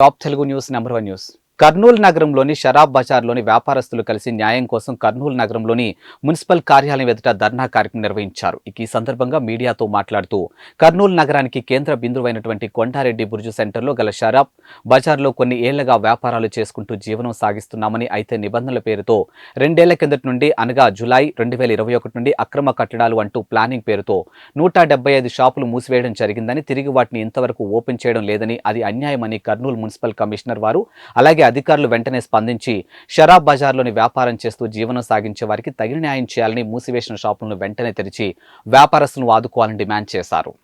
top Telugu news number one news Kurnool నగరంలోని షరాబ్ బజార్లోని వ్యాపారస్తులు కలిసి న్యాయం కోసం కర్నూలు నగరంలోని మున్సిపల్ కార్యాలయం ఎదుట ధర్నా కార్యక్రమం నిర్వహించారు. ఈ సందర్భంగా మీడియాతో మాట్లాడుతూ కర్నూలు నగరానికి కేంద్ర బిందువైనటువంటి కొండారెడ్డి బుర్జు సెంటర్లో గల షరాబ్ బజార్లో కొన్ని ఏళ్ళగా వ్యాపారాలు చేసుకుంటూ జీవనం సాగిస్తున్నామని అయితే నిబంధనల పేరుతో రెండేళ్ళ కిందటి నుండి అనగా జులై రెండు వేల ఇరవై ఒకటి నుండి అక్రమ కట్టడాలు అంటూ ప్లానింగ్ పేరుతో నూట డెబ్బై ఐదు షాపులు మూసివేయడం జరిగిందని తిరిగి వాటిని ఇంతవరకు ఓపెన్ చేయడం లేదని అది అన్యాయమని కర్నూలు మున్సిపల్ కమిషనర్ వారు అలాగే అధికారులు వెంటనే స్పందించి షరాబ్ బజార్లోని వ్యాపారం చేస్తూ జీవనం సాగించే వారికి తగిన న్యాయం చేయాలని మూసివేసిన షాపులను వెంటనే తెరిచి వ్యాపారస్తులను ఆదుకోవాలని డిమాండ్ చేశారు.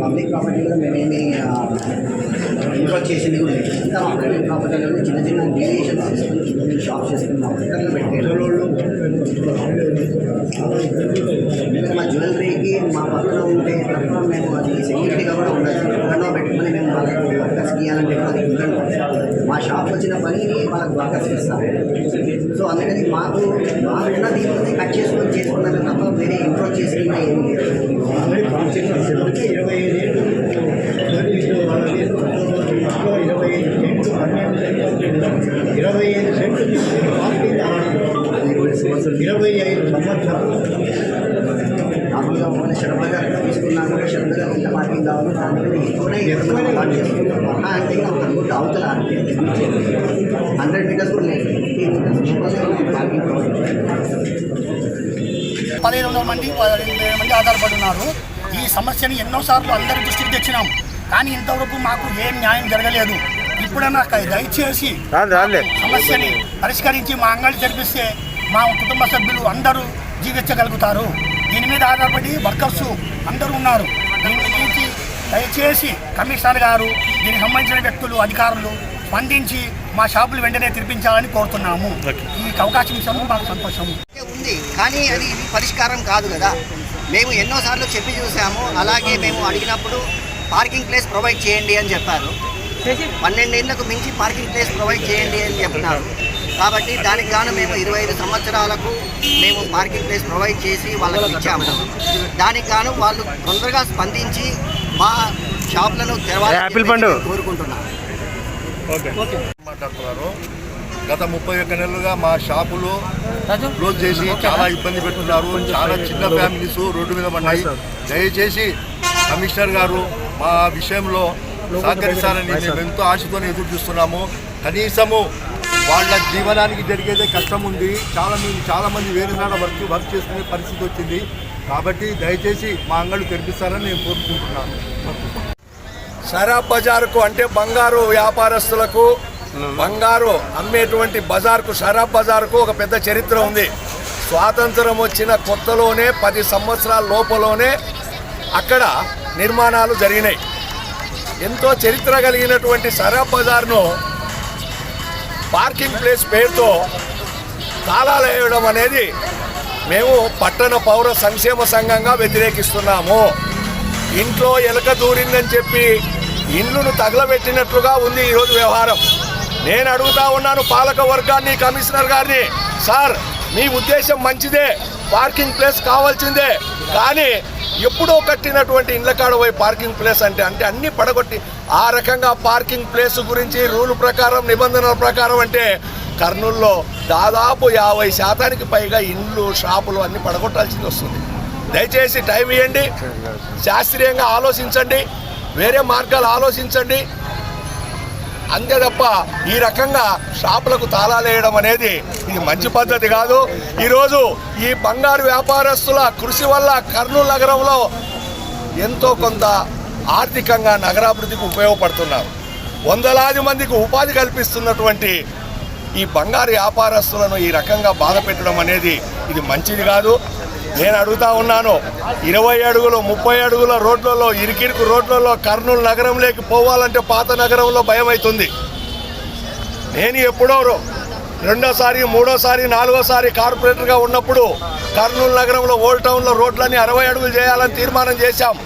పబ్లిక్ ప్రాపర్టీ కూడా మేమేమి ఇన్వెస్ట్ చేసింది కూడా లేదు ఆన్లైన్ మా చిన్న చిన్న డీవియేషన్ చేసుకుని చిన్న చిన్న షాప్స్ చేసుకుని మా పక్కన పెట్టారు మా జ్యువెలరీకి మా పక్కన ఉంటే తప్ప మేము అది సెక్యూరిటీగా కూడా ఉండదు. ఎక్కడో పెట్టుకుని మేము వాళ్ళకి వర్కర్స్ ఇవ్వాలని చెప్పి అది ఉండదు మా షాప్ వచ్చిన పనిని వాళ్ళకి వర్కర్స్ ఇస్తాం. సో అందుకని మాకు మాకున్న దీన్ని కట్ చేసుకొని చేసుకున్నామే తప్ప వేరే ఇంప్రూవ్ చేసుకున్నా ఏమి లేదు ఇరవై ఐదు ఏళ్ళు వాళ్ళది ఇంట్లో ఇరవై ఐదు సెంట్లు పన్నెండు సెంట్లు ఇరవై ఐదు సెంట్లు పార్టీ ఇరవై ఐదు సంవత్సరాలు. నార్మల్గా ఒకవేళ శరభగా తీసుకున్నా కూడా శరభగా పార్కింగ్ కావాలి దానికన్నా ఎక్కువనే ఎక్కువనే స్టార్ట్ చేసుకుంటాం మహా అంటే ఒక రోడ్డు అవతల అంటే హండ్రెడ్ మీటర్స్ ఉన్నాయి లేదు. పార్కింగ్ పదిహేను వందల మంది పదిహేను మంది ఆధారపడి ఉన్నారు ఈ సమస్యని ఎన్నోసార్లు అందరి దృష్టికి తెచ్చినాం. కానీ ఇంతవరకు మాకు ఏం న్యాయం జరగలేదు. ఇప్పుడన్నా క- దయచేసి సమస్యని పరిష్కరించి మా అంగడి తెరిపిస్తే మా కుటుంబ సభ్యులు అందరూ జీవించగలుగుతారు. దీని మీద ఆధారపడి వర్కర్స్ అందరూ ఉన్నారు. దీని గురించి దయచేసి కమిషనర్ గారు దీనికి సంబంధించిన వ్యక్తులు అధికారులు స్పందించి మా షాపులు వెంటనే తెరిపించాలని కోరుతున్నాము. ఈ అవకాశం ఇచ్చినందుకు మాకు సంతోషం ఉంది కానీ అది ఇది పరిష్కారం కాదు కదా. మేము ఎన్నోసార్లు చెప్పి చూసాము అలాగే మేము అడిగినప్పుడు పార్కింగ్ ప్లేస్ ప్రొవైడ్ చేయండి అని చెప్పారు. పన్నెండేళ్ళకు మించి పార్కింగ్ ప్లేస్ ప్రొవైడ్ చేయండి అని చెప్తున్నారు కాబట్టి దానికి గాను మేము ఇరవై ఐదు సంవత్సరాలకు మేము పార్కింగ్ ప్లేస్ ప్రొవైడ్ చేసి వాళ్ళకి ఇచ్చాము. దానికి గాను వాళ్ళు తొందరగా స్పందించి మా షాప్లను తెరవాలని కోరుకుంటున్నాను మాట్లాడుతున్నారు. గత ముప్పై ఒక్క నెలలుగా మా షాపులు క్లోజ్ చేసి చాలా ఇబ్బంది పెడుతున్నారు చాలా చిన్న ఫ్యామిలీస్ రోడ్డు మీద పడినాయి దయచేసి కమిషనర్ గారు మా విషయంలో సహకరిస్తారని మేము ఎంతో ఆశతో ఎదురు చూస్తున్నాము. కనీసము వాళ్ళ జీవనానికి జరిగేదే కష్టం ఉంది. చాలా మంది చాలా మంది వేరే నాడ వర్క్ వర్క్ చేసుకునే పరిస్థితి వచ్చింది. కాబట్టి దయచేసి మా అంగళ్ళు తెరిపిస్తారని నేను కోరుకుంటున్నాను. షరాబ్ బజార్కు అంటే బంగారు వ్యాపారస్తులకు బంగారు అమ్మేటువంటి బజార్కు షరాబ్ బజార్కు ఒక పెద్ద చరిత్ర ఉంది. స్వాతంత్రం వచ్చిన కొత్తలోనే పది సంవత్సరాల లోపలోనే అక్కడ నిర్మాణాలు జరిగినాయి. ఎంతో చరిత్ర కలిగినటువంటి షరాబ్ బజార్ను పార్కింగ్ ప్లేస్ పేరుతో తాళాలు వేయడం అనేది మేము పట్టణ పౌర సంక్షేమ సంఘంగా వ్యతిరేకిస్తున్నాము. ఇంట్లో ఎలక దూరిందని చెప్పి ఇండ్లను తగలబెట్టినట్లుగా ఉంది ఈరోజు వ్యవహారం. నేను అడుగుతా ఉన్నాను పాలక వర్గాన్ని కమిషనర్ గారిని. సార్ మీ ఉద్దేశం మంచిదే. పార్కింగ్ ప్లేస్ కావాల్సిందే. కానీ ఎప్పుడో కట్టినటువంటి ఇండ్ల కాడ పోయి పార్కింగ్ ప్లేస్ అంటే అంటే అన్ని పడగొట్టి ఆ రకంగా పార్కింగ్ ప్లేస్ గురించి రూల్ ప్రకారం నిబంధనల ప్రకారం అంటే కర్నూలులో దాదాపు యాభై శాతానికి పైగా ఇండ్లు షాపులు అన్ని పడగొట్టాల్సింది వస్తుంది. దయచేసి టైం ఇవ్వండి శాస్త్రీయంగా ఆలోచించండి. వేరే మార్గాలు ఆలోచించండి. అంతే తప్ప ఈ రకంగా షాపులకు తాళాలేయడం అనేది ఇది మంచి పద్ధతి కాదు. ఈరోజు ఈ బంగారు వ్యాపారస్తుల కృషి వల్ల కర్నూలు నగరంలో ఎంతో కొంత ఆర్థికంగా నగరాభివృద్ధికి ఉపయోగపడుతున్నారు. వందలాది మందికి ఉపాధి కల్పిస్తున్నటువంటి ఈ బంగారు వ్యాపారస్తులను ఈ రకంగా బాధ పెట్టడం అనేది ఇది మంచిది కాదు. నేను అడుగుతా ఉన్నాను. ఇరవై అడుగులు ముప్పై అడుగుల రోడ్లలో ఇరికిరుకు రోడ్లలో కర్నూలు నగరంలోకి పోవాలంటే పాత నగరంలో భయం అవుతుంది నేను ఎప్పుడో రో- రెండోసారి మూడోసారి నాలుగోసారి కార్పొరేటర్గా ఉన్నప్పుడు కర్నూలు నగరంలో ఓల్డ్ టౌన్లో రోడ్లన్నీ అరవై అడుగులు చేయాలని తీర్మానం చేశాం.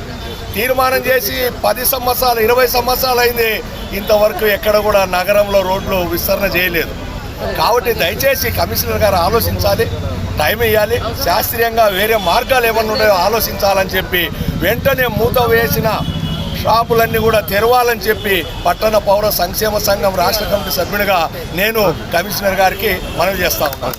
తీర్మానం చేసి పది సంవత్సరాలు ఇరవై సంవత్సరాలు అయింది. ఇంతవరకు ఎక్కడ కూడా నగరంలో రోడ్లు విస్తరణ చేయలేదు. కాబట్టి దయచేసి కమిషనర్ గారు ఆలోచించాలి. టైం ఇవ్వాలి శాస్త్రీయంగా వేరే మార్గాలు ఏమన్నా ఉన్నాయో ఆలోచించాలని చెప్పి వెంటనే మూత వేసిన షాపులన్నీ కూడా తెరవాలని చెప్పి పట్టణ పౌర సంక్షేమ సంఘం రాష్ట్ర కమిటీ సభ్యునిగా నేను కమిషనర్ గారికి మనవి చేస్తా ఉన్నాను.